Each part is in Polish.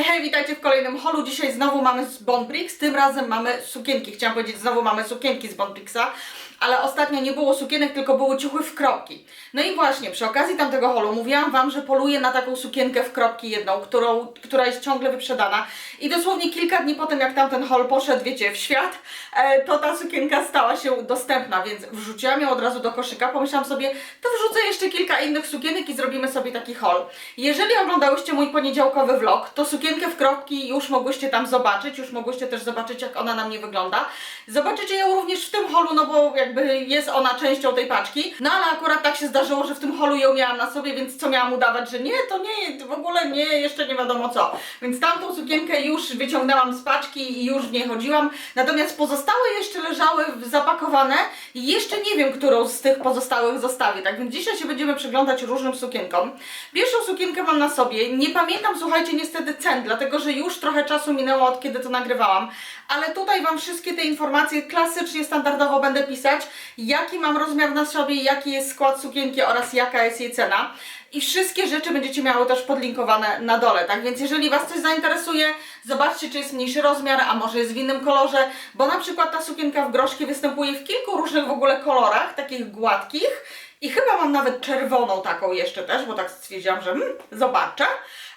Hej, hej, witajcie w kolejnym holu. Dzisiaj znowu mamy z Bonprix, tym razem mamy sukienki. Chciałam powiedzieć, znowu mamy sukienki z Bonprixa, ale ostatnio nie było sukienek, tylko były ciuchy w kropki. No i właśnie, przy okazji tamtego holu mówiłam Wam, że poluję na taką sukienkę w kropki jedną, którą, która jest ciągle wyprzedana. I dosłownie kilka dni po tym, jak tamten hol poszedł, wiecie, w świat, e, to ta sukienka stała się dostępna, więc wrzuciłam ją od razu do koszyka. Pomyślałam sobie, to wrzucę jeszcze kilka innych sukienek i zrobimy sobie taki hol. Jeżeli oglądałyście mój poniedziałkowy vlog, to sukienkę w kropki już mogłyście tam zobaczyć, już mogłyście też zobaczyć, jak ona na mnie wygląda. Zobaczycie ją również w tym holu, no bo jakby jest ona częścią tej paczki. No ale akurat tak się zdarzyło, że w tym holu ją miałam na sobie, więc co miałam udawać, że nie, to nie, w ogóle nie, jeszcze nie wiadomo co. Więc tamtą sukienkę już wyciągnęłam z paczki i już w niej chodziłam. Natomiast pozostałe jeszcze leżały zapakowane i jeszcze nie wiem, którą z tych pozostałych zostawię. Tak więc dzisiaj się będziemy przyglądać różnym sukienkom. Pierwszą sukienkę mam na sobie. Nie pamiętam, słuchajcie, niestety dlatego że już trochę czasu minęło od kiedy to nagrywałam. Ale tutaj Wam wszystkie te informacje klasycznie, standardowo będę pisać, jaki mam rozmiar na sobie, jaki jest skład sukienki oraz jaka jest jej cena. I wszystkie rzeczy będziecie miały też podlinkowane na dole, tak? Więc jeżeli Was coś zainteresuje, zobaczcie, czy jest mniejszy rozmiar, a może jest w innym kolorze, bo na przykład ta sukienka w groszki występuje w kilku różnych w ogóle kolorach, takich gładkich. I chyba mam nawet czerwoną taką jeszcze też, bo tak stwierdziłam, że hmm, zobaczę.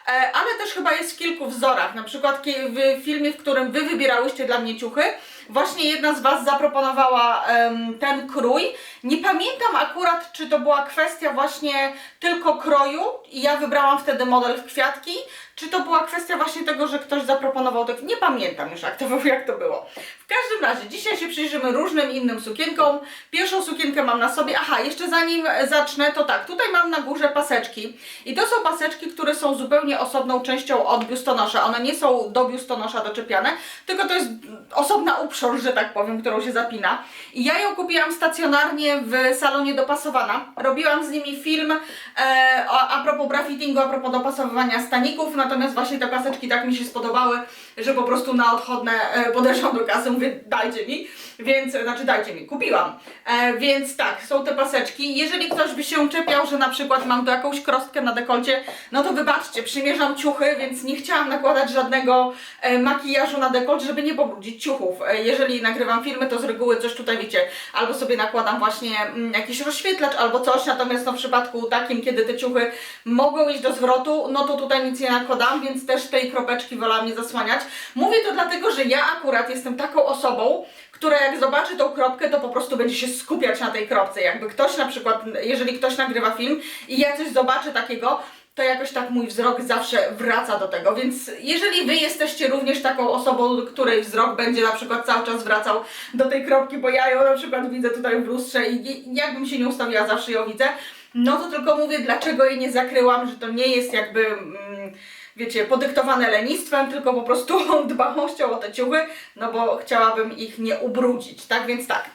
E, ale też chyba jest w kilku wzorach. Na przykład w filmie, w którym Wy wybierałyście dla mnie ciuchy, właśnie jedna z Was zaproponowała em, ten krój. Nie pamiętam akurat, czy to była kwestia właśnie tylko kroju i ja wybrałam wtedy model w kwiatki, czy to była kwestia właśnie tego, że ktoś zaproponował tak. Nie pamiętam już jak to, jak to było. W każdym razie, dzisiaj się przyjrzymy różnym innym sukienkom. Pierwszą sukienkę mam na sobie. Aha, jeszcze zanim zacznę, to tak, tutaj mam na górze paseczki. I to są paseczki, które są zupełnie osobną częścią od biustonosza. One nie są do biustonosza doczepiane, tylko to jest osobna uprząż, że tak powiem, którą się zapina. I ja ją kupiłam stacjonarnie w salonie dopasowana. Robiłam z nimi film e, a propos brafittingu, a propos dopasowywania staników, natomiast właśnie te paseczki tak mi się spodobały, że po prostu na odchodne e, podeszłam do kasy, mówię dajcie mi, więc, znaczy dajcie mi, kupiłam. E, więc tak, są te paseczki. Jeżeli ktoś by się czepiał, że na przykład mam tu jakąś krostkę na dekolcie, no to wybaczcie, przymierzam ciuchy, więc nie chciałam nakładać żadnego e, makijażu na dekolt, żeby nie pobrudzić ciuchów. E, jeżeli nagrywam filmy, to z reguły coś tutaj wiecie, albo sobie nakładam właśnie mm, jakiś rozświetlacz albo coś, natomiast no, w przypadku takim, kiedy te ciuchy mogą iść do zwrotu, no to tutaj nic nie nakładam, więc też tej kropeczki wolałam nie zasłaniać. Mówię to dlatego, że ja akurat jestem taką osobą, która jak zobaczy tą kropkę, to po prostu będzie się skupiać na tej kropce. Jakby ktoś na przykład, jeżeli ktoś nagrywa film i ja coś zobaczę takiego, to jakoś tak mój wzrok zawsze wraca do tego. Więc jeżeli wy jesteście również taką osobą, której wzrok będzie na przykład cały czas wracał do tej kropki, bo ja ją na przykład widzę tutaj w lustrze i jakbym się nie ustawiła, zawsze ją widzę, no to tylko mówię, dlaczego jej nie zakryłam, że to nie jest jakby. Mm, wiecie, podyktowane lenistwem, tylko po prostu dbałością o te ciuchy, no bo chciałabym ich nie ubrudzić, tak? Więc tak,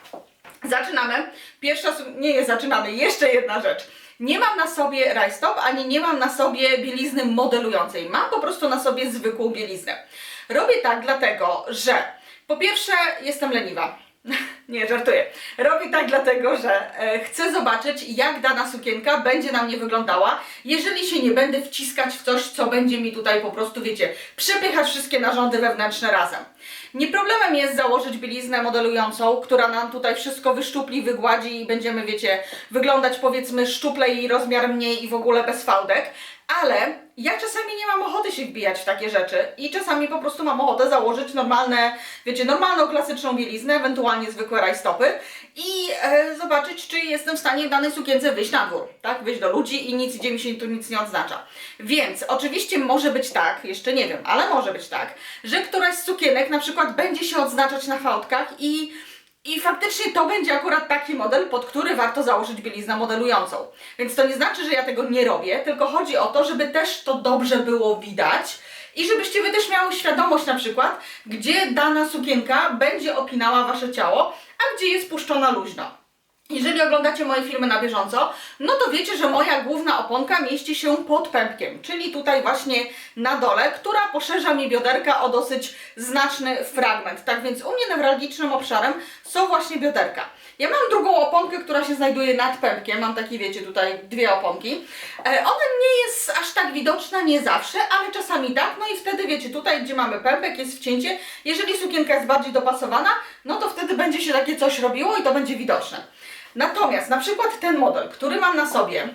zaczynamy. Pierwsza, nie jest zaczynamy, jeszcze jedna rzecz. Nie mam na sobie rajstop, ani nie mam na sobie bielizny modelującej. Mam po prostu na sobie zwykłą bieliznę. Robię tak dlatego, że po pierwsze jestem leniwa. Nie, żartuję. Robię tak dlatego, że e, chcę zobaczyć, jak dana sukienka będzie na mnie wyglądała, jeżeli się nie będę wciskać w coś, co będzie mi tutaj po prostu, wiecie, przepychać wszystkie narządy wewnętrzne razem. Nie problemem jest założyć bieliznę modelującą, która nam tutaj wszystko wyszczupli, wygładzi i będziemy, wiecie, wyglądać powiedzmy szczuplej i rozmiar mniej i w ogóle bez fałdek, ale ja czasami nie mam ochoty się wbijać w takie rzeczy i czasami po prostu mam ochotę założyć normalne, wiecie, normalną, klasyczną bieliznę, ewentualnie zwykłe rajstopy i e, zobaczyć, czy jestem w stanie w danej sukience wyjść na dwór, tak, wyjść do ludzi i nic, gdzie mi się tu nic nie odznacza. Więc oczywiście może być tak, jeszcze nie wiem, ale może być tak, że któraś z sukienek na przykład będzie się odznaczać na fałdkach i i faktycznie to będzie akurat taki model, pod który warto założyć bieliznę modelującą. Więc to nie znaczy, że ja tego nie robię, tylko chodzi o to, żeby też to dobrze było widać i żebyście wy też miały świadomość na przykład, gdzie dana sukienka będzie opinała wasze ciało, a gdzie jest puszczona luźno. Jeżeli oglądacie moje filmy na bieżąco, no to wiecie, że moja główna oponka mieści się pod pępkiem, czyli tutaj właśnie na dole, która poszerza mi bioderka o dosyć znaczny fragment. Tak więc u mnie newralgicznym obszarem są właśnie bioderka. Ja mam drugą oponkę, która się znajduje nad pępkiem, mam takie, wiecie, tutaj dwie oponki. E, ona nie jest aż tak widoczna, nie zawsze, ale czasami tak, no i wtedy, wiecie, tutaj gdzie mamy pępek, jest wcięcie. Jeżeli sukienka jest bardziej dopasowana, no to wtedy będzie się takie coś robiło i to będzie widoczne. Natomiast na przykład ten model, który mam na sobie,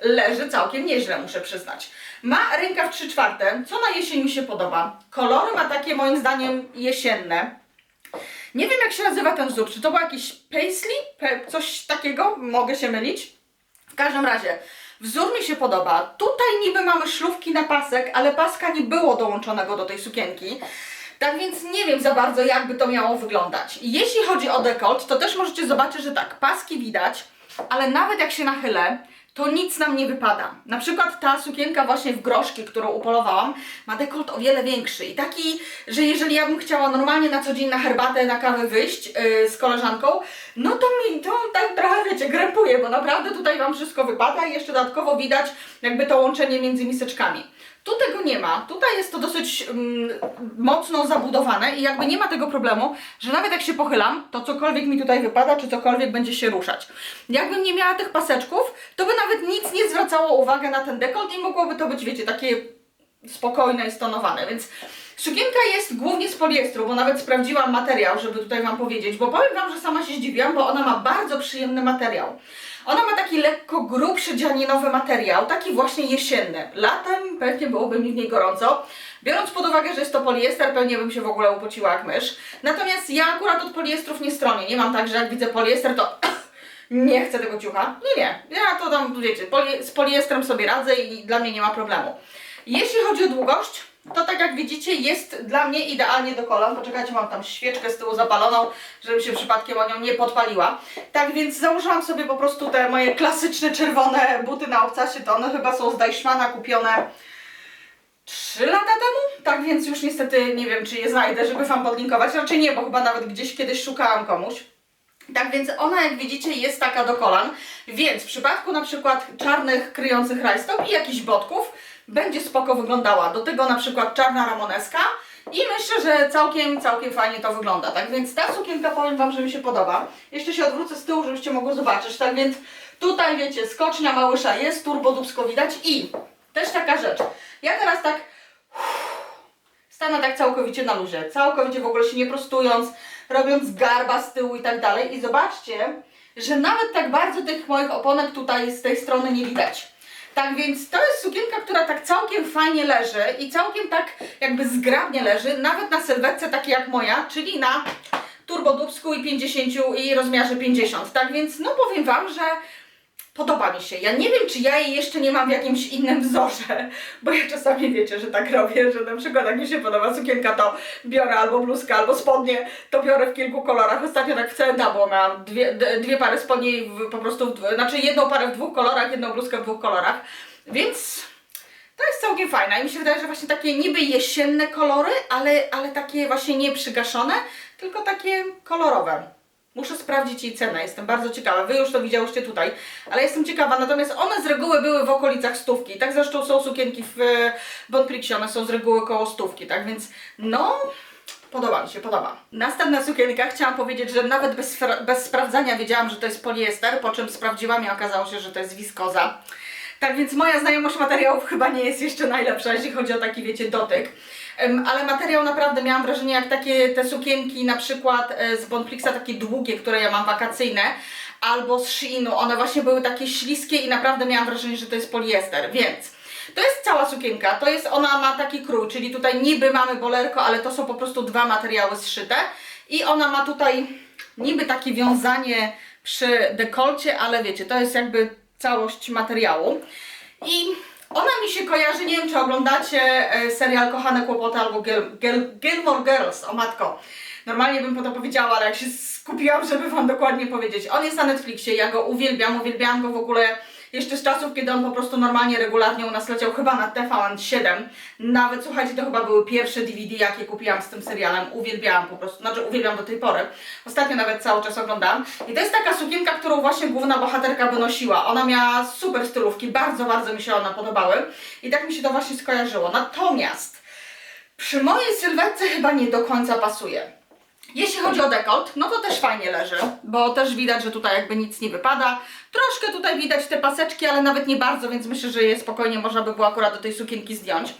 leży całkiem nieźle, muszę przyznać. Ma rękaw 3 czwarte, co na jesień mi się podoba. Kolory ma takie moim zdaniem jesienne. Nie wiem jak się nazywa ten wzór, czy to był jakiś paisley, Pe coś takiego, mogę się mylić. W każdym razie, wzór mi się podoba. Tutaj niby mamy szlówki na pasek, ale paska nie było dołączonego do tej sukienki. Tak więc nie wiem za bardzo, jakby to miało wyglądać. Jeśli chodzi o dekolt, to też możecie zobaczyć, że tak, paski widać, ale nawet jak się nachylę, to nic nam nie wypada. Na przykład ta sukienka właśnie w groszki, którą upolowałam, ma dekolt o wiele większy i taki, że jeżeli ja bym chciała normalnie na co dzień na herbatę, na kawę wyjść yy, z koleżanką, no to mi to tak trochę, wiecie, grępuje, bo naprawdę tutaj Wam wszystko wypada i jeszcze dodatkowo widać jakby to łączenie między miseczkami. Tu tego nie ma. Tutaj jest to dosyć mm, mocno zabudowane i jakby nie ma tego problemu, że nawet jak się pochylam, to cokolwiek mi tutaj wypada, czy cokolwiek będzie się ruszać. Jakbym nie miała tych paseczków, to by nawet nic nie zwracało uwagi na ten dekolt i mogłoby to być, wiecie, takie spokojne i stonowane, więc sukienka jest głównie z poliestru, bo nawet sprawdziłam materiał, żeby tutaj Wam powiedzieć, bo powiem Wam, że sama się zdziwiłam, bo ona ma bardzo przyjemny materiał. Ona ma taki lekko grubszy dzianinowy materiał, taki właśnie jesienny. Latem pewnie byłoby mi w niej gorąco. Biorąc pod uwagę, że jest to poliester, pewnie bym się w ogóle upociła jak mysz. Natomiast ja akurat od poliestrów nie stronię. Nie mam tak, że jak widzę poliester, to nie chcę tego ciucha. Nie, nie. Ja to tam, wiecie, z poliestrem sobie radzę i dla mnie nie ma problemu. Jeśli chodzi o długość, to tak jak widzicie jest dla mnie idealnie do kolan. Poczekajcie, mam tam świeczkę z tyłu zapaloną, żebym się przypadkiem o nią nie podpaliła. Tak więc założyłam sobie po prostu te moje klasyczne czerwone buty na obcasie. To one chyba są z Deichmana kupione 3 lata temu. Tak więc już niestety nie wiem, czy je znajdę, żeby Wam podlinkować. Raczej nie, bo chyba nawet gdzieś kiedyś szukałam komuś. Tak więc ona, jak widzicie, jest taka do kolan, więc w przypadku na przykład czarnych kryjących rajstop i jakichś botków będzie spoko wyglądała. Do tego na przykład czarna ramoneska i myślę, że całkiem, całkiem fajnie to wygląda. Tak więc ta sukienka powiem Wam, że mi się podoba. Jeszcze się odwrócę z tyłu, żebyście mogły zobaczyć. Tak więc tutaj wiecie, skocznia małysza jest, turbo dubsko widać i też taka rzecz. Ja teraz tak stanę tak całkowicie na luzie, całkowicie w ogóle się nie prostując, robiąc garba z tyłu i tak dalej. I zobaczcie, że nawet tak bardzo tych moich oponek tutaj z tej strony nie widać. Tak więc to jest sukienka, która tak całkiem fajnie leży i całkiem tak jakby zgrabnie leży, nawet na sylwetce takiej jak moja, czyli na turbodubsku i 50 i rozmiarze 50. Tak więc no powiem Wam, że Podoba mi się. Ja nie wiem, czy ja jej jeszcze nie mam w jakimś innym wzorze, bo ja czasami wiecie, że tak robię, że na przykład jak mi się podoba sukienka, to biorę albo bluzkę, albo spodnie, to biorę w kilku kolorach. Ostatnio tak w CNA, bo miałam dwie, dwie pary spodni w, po prostu, w, znaczy jedną parę w dwóch kolorach, jedną bluzkę w dwóch kolorach, więc to jest całkiem fajne i mi się wydaje, że właśnie takie niby jesienne kolory, ale, ale takie właśnie nie przygaszone, tylko takie kolorowe. Muszę sprawdzić jej cenę, jestem bardzo ciekawa. Wy już to widziałyście tutaj, ale jestem ciekawa. Natomiast one z reguły były w okolicach stówki. Tak zresztą są sukienki w e, Bon Prixie, one są z reguły koło stówki, tak więc no... Podoba mi się, podoba. Następna sukienka, chciałam powiedzieć, że nawet bez, bez sprawdzania wiedziałam, że to jest poliester, po czym sprawdziłam i okazało się, że to jest wiskoza. Tak więc moja znajomość materiałów chyba nie jest jeszcze najlepsza, jeśli chodzi o taki, wiecie, dotyk. Ale materiał naprawdę miałam wrażenie, jak takie te sukienki na przykład e, z Bonflixa, takie długie, które ja mam wakacyjne, albo z Sheinu, one właśnie były takie śliskie i naprawdę miałam wrażenie, że to jest poliester, więc to jest cała sukienka, to jest, ona ma taki krój, czyli tutaj niby mamy bolerko, ale to są po prostu dwa materiały zszyte. I ona ma tutaj niby takie wiązanie przy dekolcie, ale wiecie, to jest jakby całość materiału. I ona mi się kojarzy, nie wiem czy oglądacie e, serial Kochane Kłopoty albo Gil, Gil, Gilmore Girls, o matko. Normalnie bym po to powiedziała, ale jak się skupiłam, żeby Wam dokładnie powiedzieć. On jest na Netflixie, ja go uwielbiam, uwielbiałam go w ogóle jeszcze z czasów, kiedy on po prostu normalnie, regularnie u nas leciał chyba na TVN7. Nawet, słuchajcie, to chyba były pierwsze DVD, jakie kupiłam z tym serialem. Uwielbiałam po prostu, znaczy uwielbiam do tej pory. Ostatnio nawet cały czas oglądam. I to jest taka sukienka, którą właśnie główna bohaterka by nosiła. Ona miała super stylówki, bardzo, bardzo mi się one podobały. I tak mi się to właśnie skojarzyło. Natomiast przy mojej sylwetce chyba nie do końca pasuje. Jeśli chodzi o dekolt, no to też fajnie leży, bo też widać, że tutaj jakby nic nie wypada. Troszkę tutaj widać te paseczki, ale nawet nie bardzo, więc myślę, że je spokojnie można by było akurat do tej sukienki zdjąć.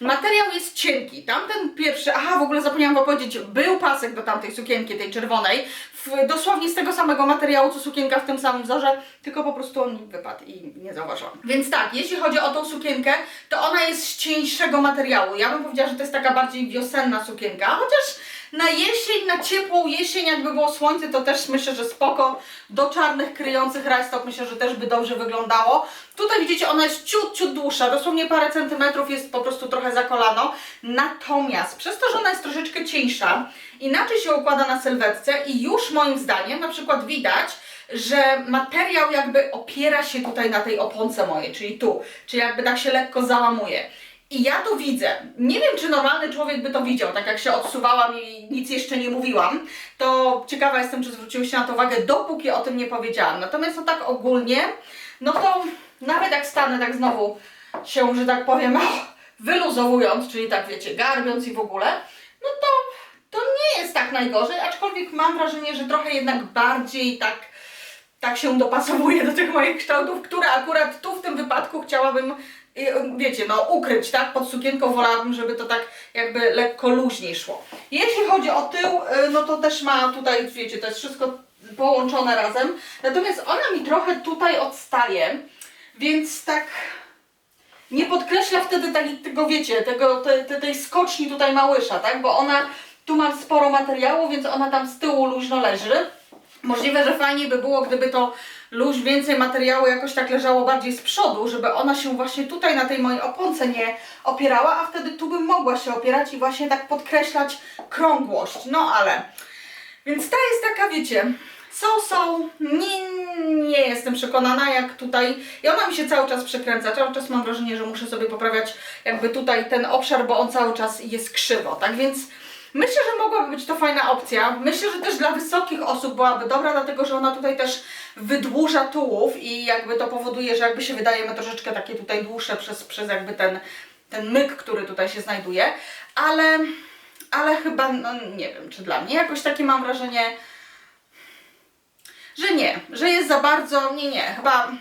Materiał jest cienki. Tamten pierwszy, aha, w ogóle zapomniałam powiedzieć, był pasek do tamtej sukienki, tej czerwonej, w, dosłownie z tego samego materiału, co sukienka w tym samym wzorze, tylko po prostu on wypadł i nie zauważyłam. Więc tak, jeśli chodzi o tą sukienkę, to ona jest z cieńszego materiału. Ja bym powiedziała, że to jest taka bardziej wiosenna sukienka, chociaż na jesień, na ciepłą jesień, jakby było słońce, to też myślę, że spoko. Do czarnych, kryjących rajstop myślę, że też by dobrze wyglądało. Tutaj widzicie, ona jest ciut, ciut dłuższa, dosłownie parę centymetrów, jest po prostu trochę za kolano. Natomiast przez to, że ona jest troszeczkę cieńsza, inaczej się układa na sylwetce i już moim zdaniem na przykład widać, że materiał jakby opiera się tutaj na tej oponce mojej, czyli tu, czyli jakby tak się lekko załamuje. I ja to widzę. Nie wiem, czy normalny człowiek by to widział, tak jak się odsuwałam i nic jeszcze nie mówiłam, to ciekawa jestem, czy zwróciłyście na to uwagę, dopóki o tym nie powiedziałam. Natomiast to tak ogólnie, no to nawet jak stanę tak znowu się, że tak powiem, wyluzowując, czyli tak wiecie, garbiąc i w ogóle, no to to nie jest tak najgorzej, aczkolwiek mam wrażenie, że trochę jednak bardziej tak tak się dopasowuje do tych moich kształtów, które akurat tu w tym wypadku chciałabym, y, wiecie, no ukryć, tak? Pod sukienką wolałabym, żeby to tak jakby lekko luźniej szło. Jeśli chodzi o tył, y, no to też ma tutaj, wiecie, to jest wszystko połączone razem. Natomiast ona mi trochę tutaj odstaje, więc tak nie podkreśla wtedy tak, tego, wiecie, tego, te, te, tej skoczni tutaj małysza, tak? Bo ona, tu mam sporo materiału, więc ona tam z tyłu luźno leży. Możliwe, że fajnie by było, gdyby to luź, więcej materiału jakoś tak leżało bardziej z przodu, żeby ona się właśnie tutaj na tej mojej oponce nie opierała, a wtedy tu bym mogła się opierać i właśnie tak podkreślać krągłość. No ale, więc ta jest taka, wiecie, są, są, nie, nie jestem przekonana jak tutaj i ona mi się cały czas przekręca, cały czas mam wrażenie, że muszę sobie poprawiać jakby tutaj ten obszar, bo on cały czas jest krzywo, tak więc Myślę, że mogłaby być to fajna opcja. Myślę, że też dla wysokich osób byłaby dobra, dlatego że ona tutaj też wydłuża tułów i jakby to powoduje, że jakby się wydajemy troszeczkę takie tutaj dłuższe przez, przez jakby ten, ten myk, który tutaj się znajduje, ale, ale chyba, no nie wiem, czy dla mnie jakoś takie mam wrażenie, że nie, że jest za bardzo, nie, nie, chyba,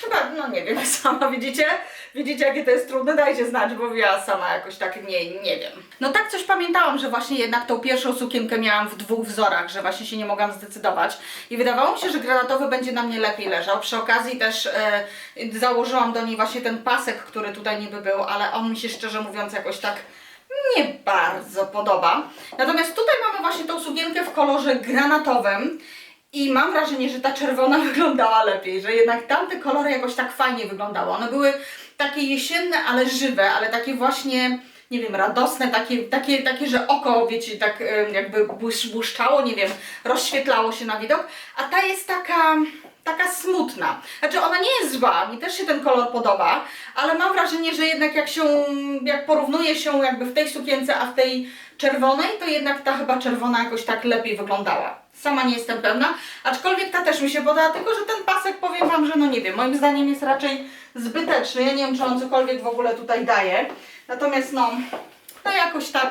chyba, no nie wiem, sama widzicie, widzicie jakie to jest trudne, dajcie znać, bo ja sama jakoś tak nie, nie wiem. No tak coś pamiętałam, że właśnie jednak tą pierwszą sukienkę miałam w dwóch wzorach, że właśnie się nie mogłam zdecydować i wydawało mi się, że granatowy będzie na mnie lepiej leżał. Przy okazji też e, założyłam do niej właśnie ten pasek, który tutaj niby był, ale on mi się szczerze mówiąc jakoś tak nie bardzo podoba. Natomiast tutaj mamy właśnie tą sukienkę w kolorze granatowym i mam wrażenie, że ta czerwona wyglądała lepiej, że jednak tamte kolory jakoś tak fajnie wyglądały. One były takie jesienne, ale żywe, ale takie właśnie, nie wiem, radosne, takie, takie, takie że oko, wiecie, tak jakby błysz, błyszczało, nie wiem, rozświetlało się na widok, a ta jest taka, taka smutna. Znaczy ona nie jest zła, mi też się ten kolor podoba, ale mam wrażenie, że jednak jak się, jak porównuje się jakby w tej sukience, a w tej czerwonej, to jednak ta chyba czerwona jakoś tak lepiej wyglądała. Sama nie jestem pewna, aczkolwiek ta też mi się podoba, tylko że ten pasek powiem Wam, że no nie wiem, moim zdaniem jest raczej zbyteczny. Ja nie wiem, czy on cokolwiek w ogóle tutaj daje. Natomiast no, no jakoś tak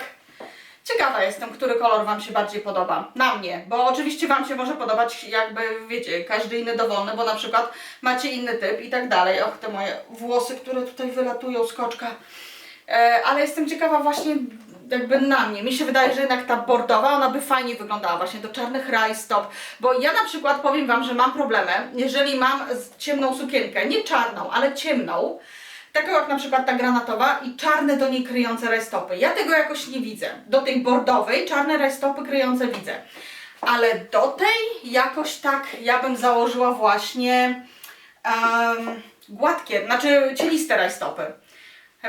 ciekawa jestem, który kolor Wam się bardziej podoba. Na mnie, bo oczywiście Wam się może podobać jakby, wiecie, każdy inny dowolny, bo na przykład macie inny typ i tak dalej. Och, te moje włosy, które tutaj wylatują z koczka. E, ale jestem ciekawa właśnie jakby na mnie. Mi się wydaje, że jednak ta bordowa, ona by fajnie wyglądała właśnie do czarnych rajstop, bo ja na przykład powiem Wam, że mam problemy, jeżeli mam ciemną sukienkę, nie czarną, ale ciemną, taką jak na przykład ta granatowa i czarne do niej kryjące rajstopy. Ja tego jakoś nie widzę. Do tej bordowej czarne rajstopy kryjące widzę. Ale do tej jakoś tak ja bym założyła właśnie em, gładkie, znaczy cieliste rajstopy.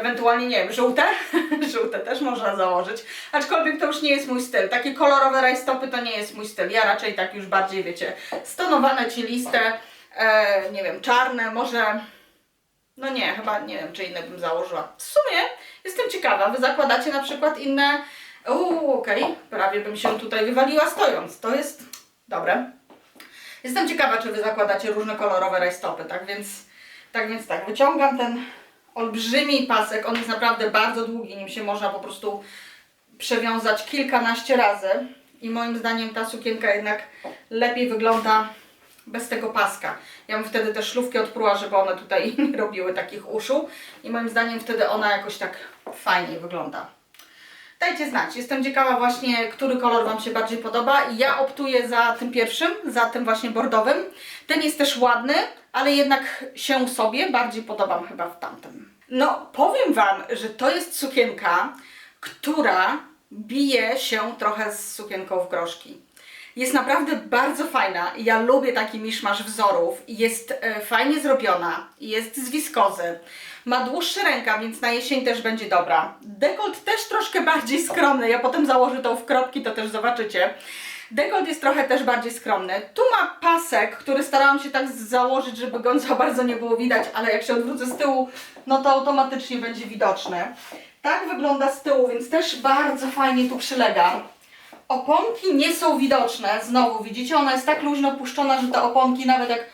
Ewentualnie, nie wiem, żółte? żółte też można założyć. Aczkolwiek to już nie jest mój styl. Takie kolorowe rajstopy to nie jest mój styl. Ja raczej tak już bardziej, wiecie, stonowane, cieliste. e, nie wiem, czarne, może, no nie, chyba nie wiem, czy inne bym założyła. W sumie jestem ciekawa, wy zakładacie na przykład inne, uuu, okej, prawie bym się tutaj wywaliła stojąc, to jest dobre. Jestem ciekawa, czy wy zakładacie różne kolorowe rajstopy, tak więc, tak więc tak, wyciągam ten olbrzymi pasek, on jest naprawdę bardzo długi, nim się można po prostu przewiązać kilkanaście razy i moim zdaniem ta sukienka jednak lepiej wygląda bez tego paska. Ja bym wtedy te szlówki odpruła, żeby one tutaj nie robiły takich uszu i moim zdaniem wtedy ona jakoś tak fajniej wygląda. Dajcie znać, jestem ciekawa właśnie, który kolor Wam się bardziej podoba ja optuję za tym pierwszym, za tym właśnie bordowym. Ten jest też ładny, ale jednak się sobie bardziej podobam chyba w tamtym. No, powiem Wam, że to jest sukienka, która bije się trochę z sukienką w groszki. Jest naprawdę bardzo fajna. Ja lubię taki miszmasz wzorów. Jest e, fajnie zrobiona. Jest z wiskozy. Ma dłuższy rękaw, więc na jesień też będzie dobra. Dekolt też troszkę bardziej skromny. Ja potem założę tą w kropki, to też zobaczycie. Dekolt jest trochę też bardziej skromny. Tu ma pasek, który starałam się tak założyć, żeby go za bardzo nie było widać, ale jak się odwrócę z tyłu, no to automatycznie będzie widoczny. Tak wygląda z tyłu, więc też bardzo fajnie tu przylega. Oponki nie są widoczne, znowu widzicie, ona jest tak luźno puszczona, że te oponki nawet jak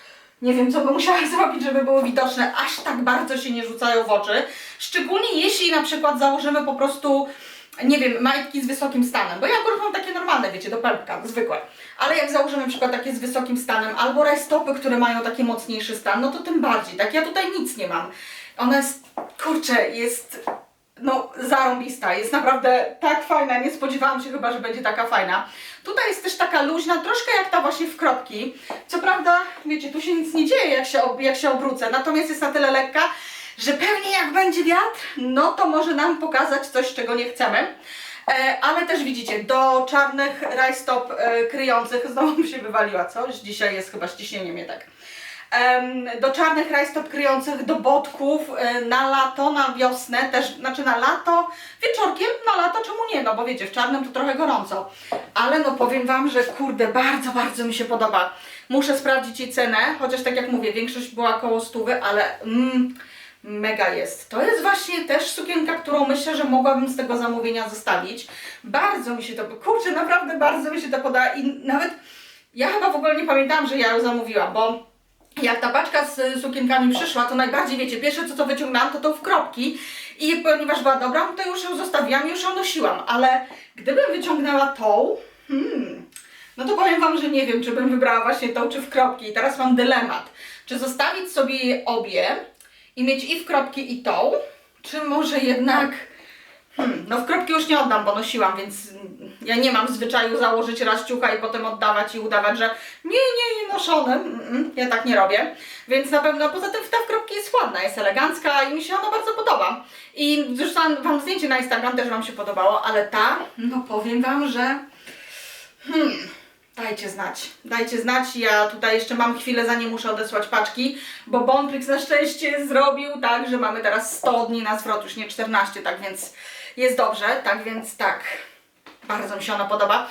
nie wiem co by musiała zrobić, żeby były widoczne, aż tak bardzo się nie rzucają w oczy. Szczególnie jeśli na przykład założymy po prostu, nie wiem, majtki z wysokim stanem, bo wiecie, do pępka, zwykłe. Ale jak założymy na przykład takie z wysokim stanem, albo rajstopy, które mają taki mocniejszy stan, no to tym bardziej, tak? Ja tutaj nic nie mam. Ona jest, kurczę, jest no zarąbista, jest naprawdę tak fajna, nie spodziewałam się chyba, że będzie taka fajna. Tutaj jest też taka luźna, troszkę jak ta właśnie w kropki. Co prawda, wiecie, tu się nic nie dzieje jak się, jak się obrócę, natomiast jest na tyle lekka, że pewnie jak będzie wiatr, no to może nam pokazać coś, czego nie chcemy. E, ale też widzicie, do czarnych rajstop e, kryjących, znowu mi się wywaliła coś, dzisiaj jest chyba ściśnienie mnie tak. Do czarnych rajstop kryjących, do botków, e, na lato, na wiosnę, też, znaczy na lato, wieczorkiem, na lato czemu nie, no bo wiecie, w czarnym to trochę gorąco. Ale no powiem Wam, że kurde, bardzo, bardzo mi się podoba. Muszę sprawdzić jej cenę, chociaż tak jak mówię, większość była koło stówy, ale mm, mega jest. To jest właśnie też sukienka, którą myślę, że mogłabym z tego zamówienia zostawić. Bardzo mi się to, kurczę, naprawdę bardzo mi się to podoba i nawet ja chyba w ogóle nie pamiętałam, że ja ją zamówiłam, bo jak ta paczka z sukienkami przyszła, to najbardziej wiecie, pierwsze co to wyciągnęłam, to tą w kropki i ponieważ była dobra, to już ją zostawiłam już ją nosiłam, ale gdybym wyciągnęła tą, hmm, no to powiem Wam, że nie wiem, czy bym wybrała właśnie tą, czy w kropki i teraz mam dylemat, czy zostawić sobie je obie i mieć i w kropki i tą, czy może jednak Hmm, no w kropki już nie oddam, bo nosiłam, więc ja nie mam zwyczaju założyć raz ciucha i potem oddawać i udawać, że nie, nie, nie noszone. Ja tak nie robię. Więc na pewno, poza tym ta w kropki jest ładna, jest elegancka i mi się ona bardzo podoba. I zresztą Wam zdjęcie na Instagram też Wam się podobało, ale ta, no powiem Wam, że hmm, dajcie znać. Dajcie znać, ja tutaj jeszcze mam chwilę, zanim muszę odesłać paczki, bo Bonprix na szczęście zrobił tak, że mamy teraz 100 dni na zwrot, już nie 14, tak więc jest dobrze, tak więc tak. Bardzo mi się ona podoba.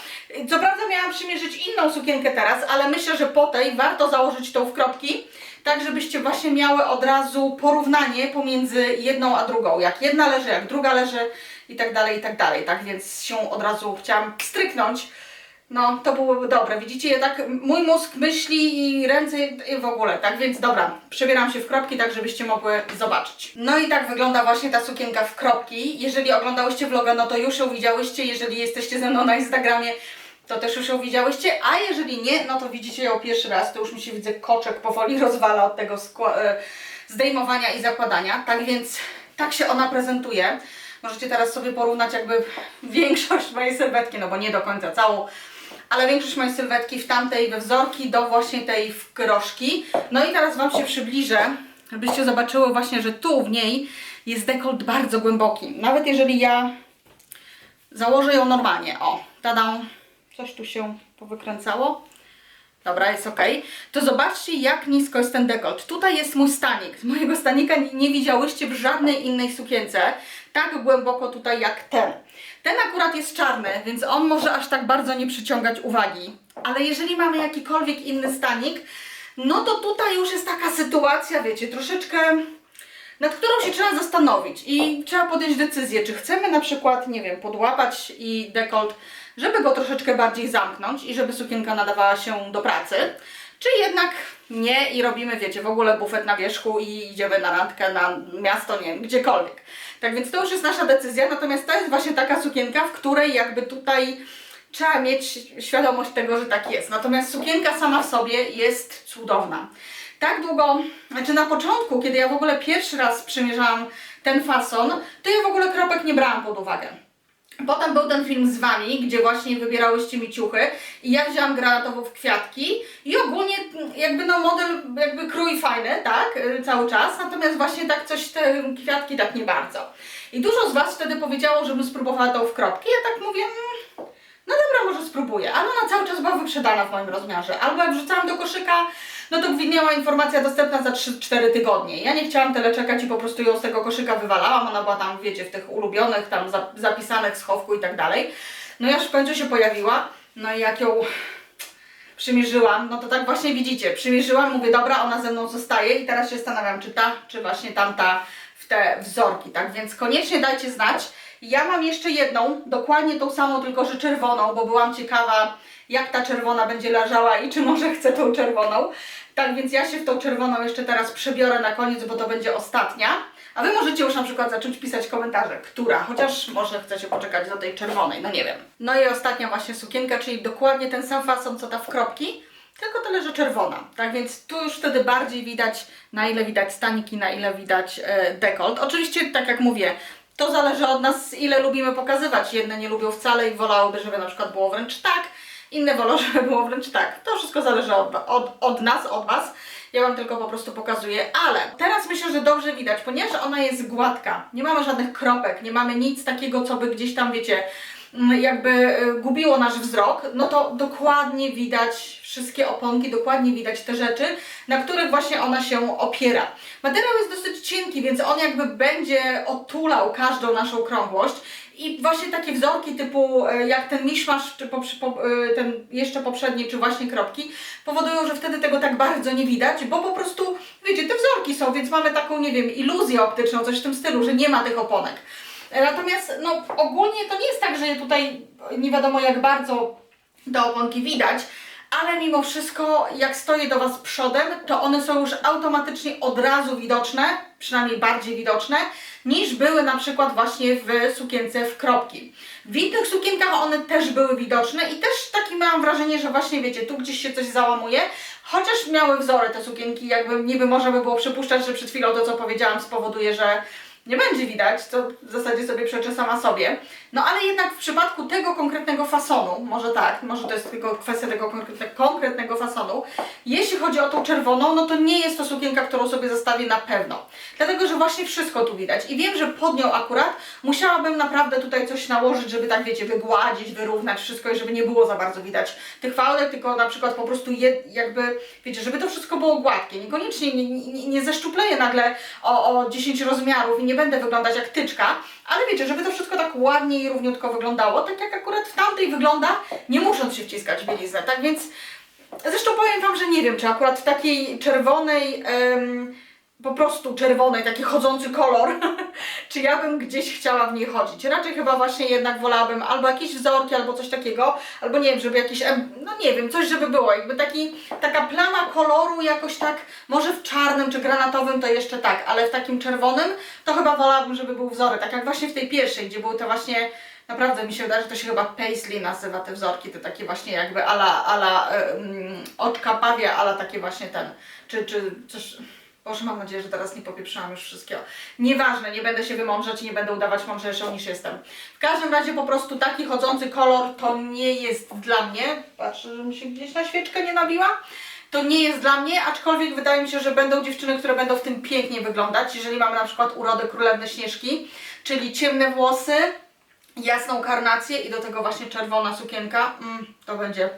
Co prawda miałam przymierzyć inną sukienkę teraz, ale myślę, że po tej warto założyć tą w kropki, tak żebyście właśnie miały od razu porównanie pomiędzy jedną a drugą. Jak jedna leży, jak druga leży i tak dalej, i tak dalej. Tak więc się od razu chciałam stryknąć. No, to byłoby dobre. Widzicie, ja tak, mój mózg myśli i ręce i w ogóle, tak więc dobra, przebieram się w kropki, tak żebyście mogły zobaczyć. No i tak wygląda właśnie ta sukienka w kropki. Jeżeli oglądałyście vloga, no to już ją widziałyście. Jeżeli jesteście ze mną na Instagramie, to też już ją widziałyście, a jeżeli nie, no to widzicie ją pierwszy raz, to już mi się widzę koczek powoli rozwala od tego e, zdejmowania i zakładania. Tak więc tak się ona prezentuje. Możecie teraz sobie porównać jakby większość mojej sylwetki, no bo nie do końca całą, ale większość mojej sylwetki w tamtej we wzorki do właśnie tej w groszki. No i teraz Wam się przybliżę, żebyście zobaczyły właśnie, że tu w niej jest dekolt bardzo głęboki. Nawet jeżeli ja założę ją normalnie, o, tada, coś tu się powykręcało. Dobra, jest ok. To zobaczcie, jak nisko jest ten dekolt. Tutaj jest mój stanik. Mojego stanika nie widziałyście w żadnej innej sukience tak głęboko tutaj jak ten. Ten akurat jest czarny, więc on może aż tak bardzo nie przyciągać uwagi. Ale jeżeli mamy jakikolwiek inny stanik, no to tutaj już jest taka sytuacja, wiecie, troszeczkę nad którą się trzeba zastanowić i trzeba podjąć decyzję, czy chcemy na przykład, nie wiem, podłapać i dekolt, żeby go troszeczkę bardziej zamknąć i żeby sukienka nadawała się do pracy, czy jednak nie i robimy, wiecie, w ogóle bufet na wierzchu i idziemy na randkę, na miasto, nie wiem, gdziekolwiek. Tak więc to już jest nasza decyzja, natomiast to jest właśnie taka sukienka, w której jakby tutaj trzeba mieć świadomość tego, że tak jest. Natomiast sukienka sama w sobie jest cudowna. Tak długo, znaczy na początku, kiedy ja w ogóle pierwszy raz przymierzałam ten fason, to ja w ogóle kropek nie brałam pod uwagę. Potem był ten film z Wami, gdzie właśnie wybierałyście mi ciuchy i ja wzięłam granatową w kwiatki i ogólnie mm, jakby no model, jakby krój fajny, tak, y, cały czas, natomiast właśnie tak coś, te kwiatki tak nie bardzo. I dużo z Was wtedy powiedziało, żebym spróbowała tą w kropki, ja tak mówię, mm, no dobra, może spróbuję, ale ona cały czas była wyprzedana w moim rozmiarze. Albo jak wrzucałam do koszyka, no to widniała informacja dostępna za 3-4 tygodnie. Ja nie chciałam tyle czekać i po prostu ją z tego koszyka wywalałam. Ona była tam, wiecie, w tych ulubionych, tam za- zapisanych schowku i tak dalej. No i aż w końcu się pojawiła. No i jak ją przymierzyłam, no to tak właśnie widzicie, przymierzyłam, mówię, dobra, ona ze mną zostaje i teraz się zastanawiam, czy ta, czy właśnie tamta w te wzorki, tak więc koniecznie dajcie znać. Ja mam jeszcze jedną, dokładnie tą samą, tylko że czerwoną, bo byłam ciekawa, jak ta czerwona będzie leżała i czy może chcę tą czerwoną. Tak więc ja się w tą czerwoną jeszcze teraz przebiorę na koniec, bo to będzie ostatnia. A Wy możecie już na przykład zacząć pisać komentarze, która, chociaż może chcecie poczekać do tej czerwonej, no nie wiem. No i ostatnia właśnie sukienka, czyli dokładnie ten sam fason, co ta w kropki, tylko tyle, że czerwona. Tak więc tu już wtedy bardziej widać, na ile widać staniki, na ile widać e, dekolt. Oczywiście, tak jak mówię, to zależy od nas, ile lubimy pokazywać. Jedne nie lubią wcale i wolałyby, żeby na przykład było wręcz tak, inne wolą, żeby było wręcz tak. To wszystko zależy od, od, od nas, od Was. Ja Wam tylko po prostu pokazuję, ale teraz myślę, że dobrze widać, ponieważ ona jest gładka, nie mamy żadnych kropek, nie mamy nic takiego, co by gdzieś tam, wiecie, mm, jakby y, gubiło nasz wzrok, no to dokładnie widać wszystkie oponki, dokładnie widać te rzeczy, na których właśnie ona się opiera. Materiał jest dosyć cienki, więc on jakby będzie otulał każdą naszą krągłość i właśnie takie wzorki typu e, jak ten miszmasz, czy po, e, ten jeszcze poprzedni, czy właśnie kropki, powodują, że wtedy tego tak bardzo nie widać, bo po prostu, wiecie, te wzorki są, więc mamy taką, nie wiem, iluzję optyczną, coś w tym stylu, że nie ma tych oponek. E, Natomiast, no, ogólnie to nie jest tak, że tutaj nie wiadomo jak bardzo te oponki widać, ale mimo wszystko, jak stoję do Was przodem, to one są już automatycznie od razu widoczne, przynajmniej bardziej widoczne, niż były na przykład właśnie w sukience w kropki. W innych sukienkach one też były widoczne i też takie miałam wrażenie, że właśnie wiecie, tu gdzieś się coś załamuje, chociaż miały wzory te sukienki, jakby niby można by było przypuszczać, że przed chwilą to co powiedziałam spowoduje, że nie będzie widać, to w zasadzie sobie przeczę sama sobie. No ale jednak w przypadku tego konkretnego fasonu, może tak, może to jest tylko kwestia tego konkretne, konkretnego fasonu, jeśli chodzi o tą czerwoną, no to nie jest to sukienka, którą sobie zostawię na pewno. Dlatego, że właśnie wszystko tu widać i wiem, że pod nią akurat musiałabym naprawdę tutaj coś nałożyć, żeby tak wiecie, wygładzić, wyrównać wszystko i żeby nie było za bardzo widać tych fałdek, tylko na przykład po prostu je, jakby, wiecie, żeby to wszystko było gładkie. Niekoniecznie nie, nie, nie zeszczupleję nagle o, o 10 rozmiarów i nie będę wyglądać jak tyczka, ale wiecie, żeby to wszystko tak ładnie i równiutko wyglądało, tak jak akurat w tamtej wygląda, nie musząc się wciskać w bieliznę. Tak więc zresztą powiem Wam, że nie wiem, czy akurat w takiej czerwonej, po prostu czerwonej, taki chodzący kolor, czy ja bym gdzieś chciała w niej chodzić. Raczej chyba właśnie jednak wolałabym albo jakieś wzorki, albo coś takiego, albo nie wiem, żeby jakiś, no nie wiem, coś żeby było, jakby taki, taka plama koloru jakoś tak, może w czarnym czy granatowym to jeszcze tak, ale w takim czerwonym to chyba wolałabym, żeby był wzory, tak jak właśnie w tej pierwszej, gdzie były te właśnie Naprawdę mi się wydaje, że to się chyba paisley nazywa te wzorki, te takie właśnie jakby ala, ala um, oczka pawia, ala takie właśnie ten, czy, czy coś... Boże, mam nadzieję, że teraz nie popieprzyłam już wszystkiego. Nieważne, nie będę się wymądrzać i nie będę udawać mądrzejszą niż jestem. W każdym razie po prostu taki chodzący kolor to nie jest dla mnie. Patrzę, że mi się gdzieś na świeczkę nie nabiła. To nie jest dla mnie, aczkolwiek wydaje mi się, że będą dziewczyny, które będą w tym pięknie wyglądać. Jeżeli mamy na przykład urodę królewny Śnieżki, czyli ciemne włosy, jasną karnację i do tego właśnie czerwona sukienka, mm, to będzie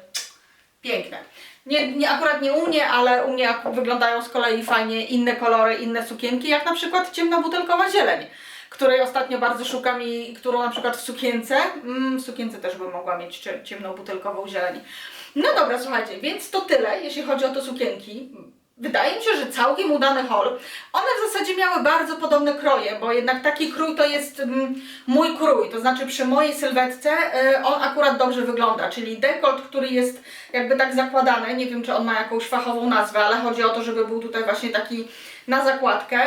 piękne. Nie, nie, akurat nie u mnie, ale u mnie wyglądają z kolei fajnie inne kolory, inne sukienki, jak na przykład ciemna butelkowa zieleń, której ostatnio bardzo szukam i którą na przykład w sukience, mm, w sukience też bym mogła mieć cie- ciemną butelkową zieleń. No dobra, słuchajcie, więc to tyle, jeśli chodzi o te sukienki. Wydaje mi się, że całkiem udany haul. One w zasadzie miały bardzo podobne kroje, bo jednak taki krój to jest mm, mój krój, to znaczy przy mojej sylwetce y, on akurat dobrze wygląda, czyli dekolt, który jest jakby tak zakładany, nie wiem czy on ma jakąś fachową nazwę, ale chodzi o to, żeby był tutaj właśnie taki na zakładkę.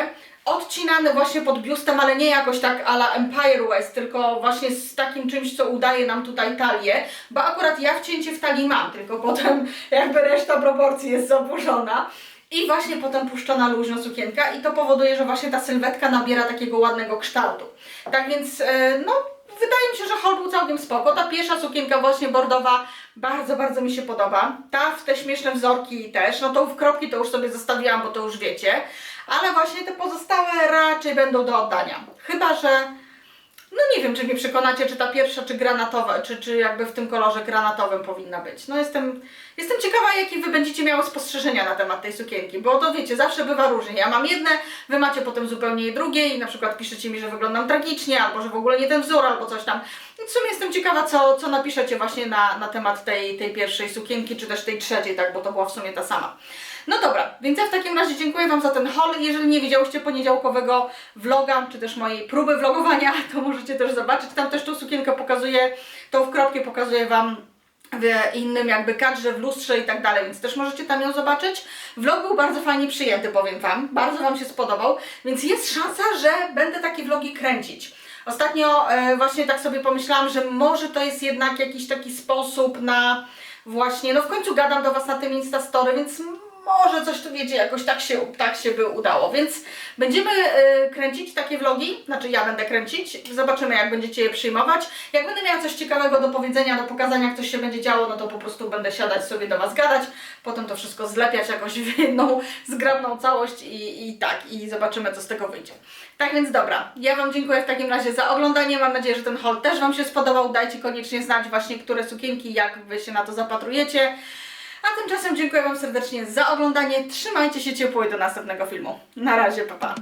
Odcinany właśnie pod biustem, ale nie jakoś tak a la Empire West, tylko właśnie z takim czymś, co udaje nam tutaj talię, bo akurat ja wcięcie w talii mam, tylko potem jakby reszta proporcji jest zaburzona. I właśnie potem puszczona luźno sukienka i to powoduje, że właśnie ta sylwetka nabiera takiego ładnego kształtu. Tak więc, e, no, wydaje mi się, że haul był całkiem spoko. Ta pierwsza sukienka właśnie bordowa bardzo, bardzo mi się podoba. Ta w te śmieszne wzorki też. No tą w kropki to już sobie zostawiłam, bo to już wiecie. Ale właśnie te pozostałe raczej będą do oddania. Chyba, że no nie wiem, czy mnie przekonacie, czy ta pierwsza, czy granatowa, czy, czy jakby w tym kolorze granatowym powinna być. No jestem, jestem ciekawa, jakie wy będziecie miały spostrzeżenia na temat tej sukienki, bo to wiecie, zawsze bywa różnie. Ja mam jedne, wy macie potem zupełnie drugie i na przykład piszecie mi, że wyglądam tragicznie, albo że w ogóle nie ten wzór, albo coś tam. I w sumie jestem ciekawa, co, co napiszecie właśnie na, na temat tej, tej pierwszej sukienki, czy też tej trzeciej, tak, bo to była w sumie ta sama. No dobra, więc ja w takim razie dziękuję Wam za ten haul. Jeżeli nie widziałyście poniedziałkowego vloga, czy też mojej próby vlogowania, to możecie też zobaczyć. Tam też tą sukienkę pokazuję, tą w kropkę pokazuję Wam w innym jakby kadrze, w lustrze i tak dalej, więc też możecie tam ją zobaczyć. Vlog był bardzo fajnie przyjęty, powiem Wam. Bardzo Wam się spodobał, więc jest szansa, że będę takie vlogi kręcić. Ostatnio e, właśnie tak sobie pomyślałam, że może to jest jednak jakiś taki sposób na właśnie, no w końcu gadam do Was na tym Instastory, więc może coś tu wiecie, jakoś tak się, tak się by udało, więc będziemy y, kręcić takie vlogi, znaczy ja będę kręcić, zobaczymy jak będziecie je przyjmować. Jak będę miała coś ciekawego do powiedzenia, do pokazania, jak coś się będzie działo, no to po prostu będę siadać sobie do Was gadać, potem to wszystko zlepiać jakoś w jedną zgrabną całość i, i tak, i zobaczymy co z tego wyjdzie. Tak więc dobra, ja Wam dziękuję w takim razie za oglądanie, mam nadzieję, że ten haul też Wam się spodobał, dajcie koniecznie znać właśnie, które sukienki, jak Wy się na to zapatrujecie. A tymczasem dziękuję Wam serdecznie za oglądanie. Trzymajcie się ciepło i do następnego filmu. Na razie, pa pa.